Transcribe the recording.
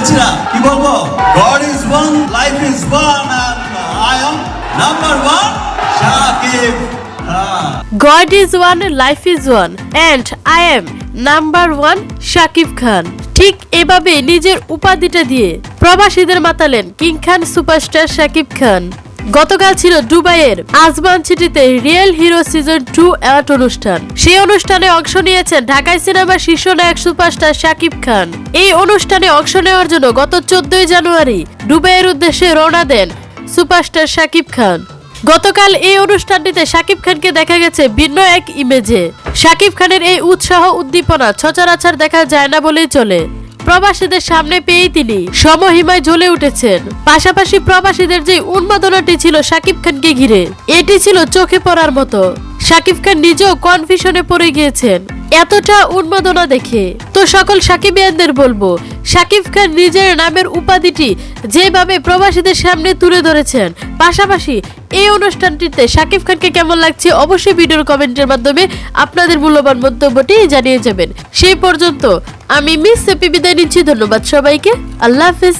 পাচ্ছি না কি বলব? God is one life is one I am number one Shakib God is one life is one and I am number one Shakib Khan ঠিক এভাবে নিজের উপাধিটা দিয়ে প্রবাসীদের মাতালেন কিং খান সুপারস্টার শাকিব খান। গতকাল ছিল দুবাইয়ের আজমান সিটিতে real hero season two award অনুষ্ঠান। সেই অনুষ্ঠানে অংশ নিয়েছেন ঢাকায় সিনেমার শীর্ষ নায়ক সুপারস্টার শাকিব খান। এই অনুষ্ঠানে অংশ নেওয়ার জন্য গত চোদ্দই জানুয়ারি দুবাইয়ের উদ্দেশ্যে রওনা দেন সুপারস্টার শাকিব খান। গতকাল এই অনুষ্ঠানটিতে শাকিব খানকে দেখা গেছে ভিন্ন এক ইমেজে। শাকিব খানের এই উৎসাহ, উদ্দীপনা সচরাচর দেখা যায় না বলেই চলে। প্রবাসীদের সামনে পেয়েই তিনি। সমহিমায় জ্বলে উঠেছেন। পাশাপাশি প্রবাসীদের যে উন্মাদনাটি ছিল শাকিব খানকে ঘিরে, এটি ছিল চোখে পড়ার মতো। শাকিব খান নিজেও কনফিউশনে পড়ে গিয়েছেন, এতটা উন্মাদনা দেখে। তো সকল সাকিবিয়ানদের বলব শাকিব খান নিজের নামের উপাধিটি যেভাবে প্রবাসীদের সামনে তুলে ধরেছেন, পাশাপাশি এই অনুষ্ঠানটিতে শাকিব খানকে কেমন লাগছে অবশ্যই ভিডিওর কমেন্টের মাধ্যমে আপনাদের মূল্যবান মন্তব্যটি জানিয়ে যাবেন। সেই পর্যন্ত আমি মিস সেপি বিদায় নিচ্ছি ধন্যবাদ সবাইকে। আল্লাহ হাফিজ।